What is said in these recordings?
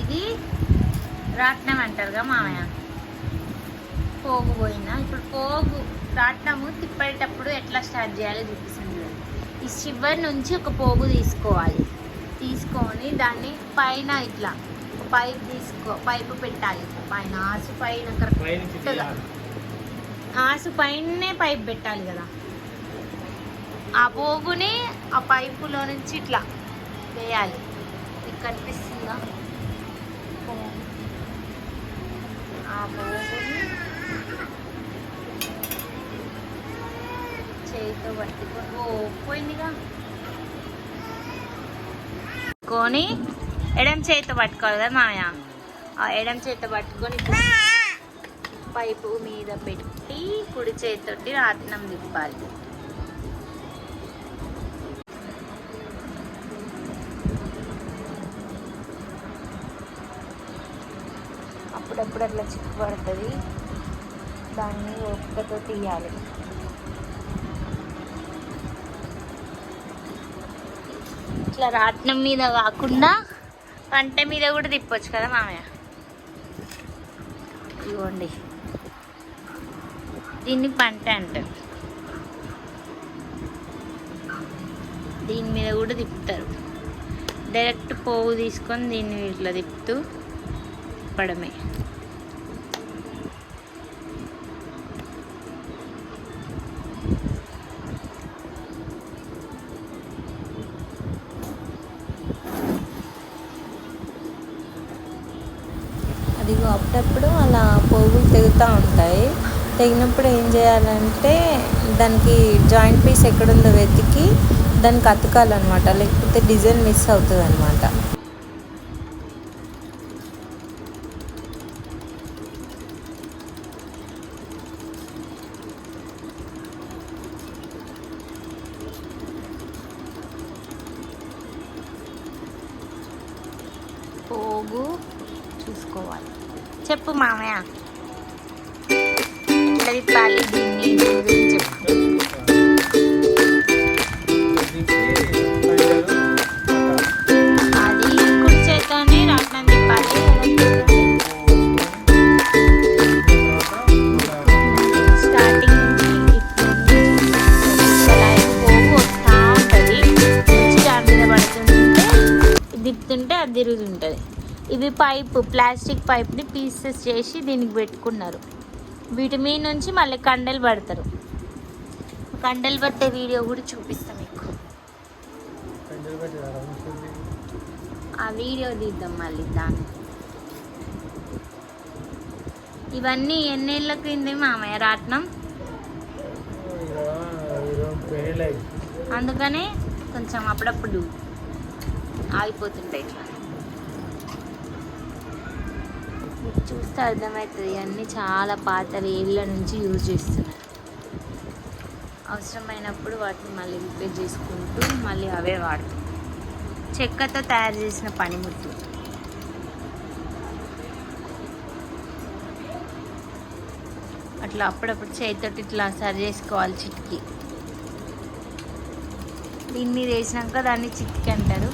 ఇది రాట్నం అంటారుగా మామయ్య? పోగు పోయినా ఇప్పుడు పోగు రాట్నము తిప్పేటప్పుడు ఎట్లా స్టార్ట్ చేయాలో చూపిస్తుంది. ఈ చివరి నుంచి ఒక పోగు తీసుకోవాలి. తీసుకొని దాన్ని పైన ఇట్లా ఒక పైప్ తీసుకో పైపు పెట్టాలి. పైన ఆసు పైన కరెక్ట్గా. ఆసు పైనే పైప్ పెట్టాలి కదా. ఆ పోగుని ఆ పైపులో నుంచి ఇట్లా వేయాలి. మీకు కనిపిస్తుందా? పోగు. ఆ పోగుని చేతితో పట్టుకొని ఓ పోయిందిగా కొని ఎడం చేతితో పట్టుకోవాలి కదా మాయ ఆ ఎడం చేతితో పట్టుకొని పైపు మీద పెట్టి కుడి చేతితోటి రాట్నం తిప్పాలి అప్పుడప్పుడు అట్లా చిక్కు పడుతుంది దాన్ని ఒక్కతో తీయాలి. ఇట్లా రాట్నం మీద కాకుండా పంట మీద కూడా తిప్పొచ్చు కదా మామయ్య? ఇవ్వండి దీన్ని పంట అంటారు. దీని మీద కూడా తిప్పుతారు. డైరెక్ట్ పోగు తీసుకొని దీన్ని ఇట్లా తిప్పుతూ తిప్పడమే. ఇదిగో అప్పుడప్పుడు అలా పోగులు తెగుతూ ఉంటాయి. తెగినప్పుడు ఏం చేయాలంటే దానికి జాయింట్ పీస్ ఎక్కడుందో వెతికి దానికి అతకాలన్నమాట. లేకపోతే డిజైన్ మిస్ అవుతుంది అనమాట పోగు చూసుకోవాలి. చెప్పు మామయ్య. ఎట్లా తిప్పాలి దీన్ని చెప్పు. అది కుడి చేత్తోనే రాట్నం తిప్పాలి ఎడమ స్టార్టింగ్ అది తిరుగుతుంటుంది. ఇవి పైపు ప్లాస్టిక్ పైప్ని పీసెస్ చేసి దీనికి పెట్టుకున్నారు. వీటి మీద నుంచి మళ్ళీ కండలు పడతారు. కండలు పట్టే వీడియో కూడా చూపిస్తాం మీకు. ఆ వీడియో తీద్దాం మళ్ళీ దాన్ని. ఇవన్నీ ఎన్నేళ్ళ క్రిందే మామయ్య రాట్నం. అందుకనే కొంచెం అప్పుడప్పుడు ఆగిపోతుంటాయి ఇట్లా. చూస్తే అర్థమవుతుంది. ఇవన్నీ చాలా పాత ఏళ్ళ నుంచి యూజ్ చేస్తున్నారు. అవసరమైనప్పుడు వాటిని మళ్ళీ రిపేర్ చేసుకుంటూ మళ్ళీ అవే వాడతాం. చెక్కతో తయారు చేసిన పనిముట్టు అట్లా అప్పుడప్పుడు చేతితోటి ఇట్లా సరి చేసుకోవాలి చిట్కి. దీన్ని వేసినాక దాన్ని చిట్కి అంటారు.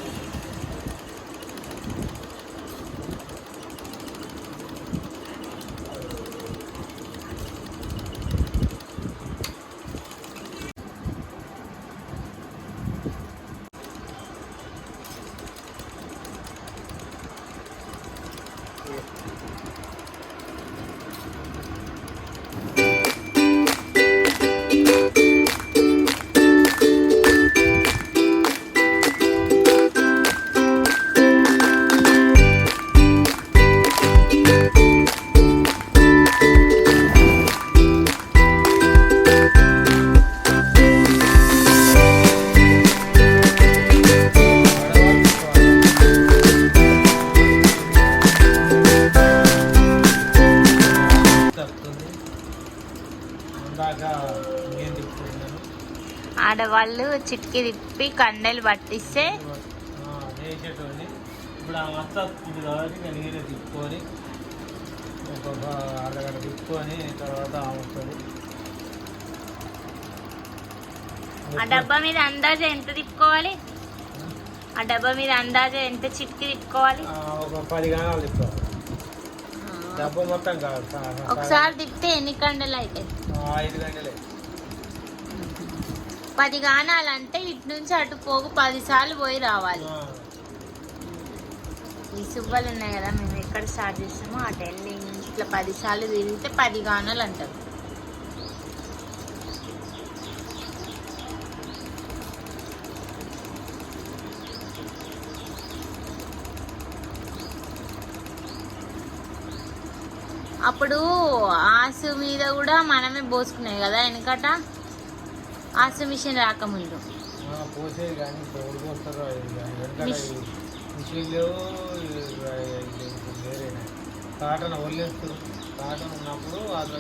ఆడవాళ్ళు చిట్కి తిప్పి కండలు పట్టిస్తే ఇప్పుడు ఆ మొత్తం ఇది కాబట్టి నీళ్ళు తిప్పుకొని ఒక అర్ధగంట తిప్పుకొని తర్వాత ఆముతుంది ఆ డబ్బా మీద అందాజ ఎంత తిప్పుకోవాలి? ఆ డబ్బా మీద అందాజా ఎంత చిట్కి తిప్పుకోవాలి? ఒక పది గానాలు తిప్పుకోవాలి డబ్బు మొత్తం కాదు ఒకసారి తిప్పితే ఎన్ని కండలు ఆ, ఐదు గంటలే. పది గానాలంటే ఇటు నుంచి అటు పోగు పది సార్లు పోయి రావాలి. ఈ సువ్వలు ఉన్నాయి కదా మేము ఎక్కడ స్టార్ట్ చేస్తామో అటు వెళ్ళి ఇట్లా పది సార్లు తిరిగితే పది గానాలు అంటారు. అప్పుడు ఆసు మీద కూడా మనమే పోసుకునేది కదా వెనకట? ఆసు మిషన్ రాకముందు కాటన్ వదిలేస్తారు కాటన్ ఉన్నప్పుడు అట్లా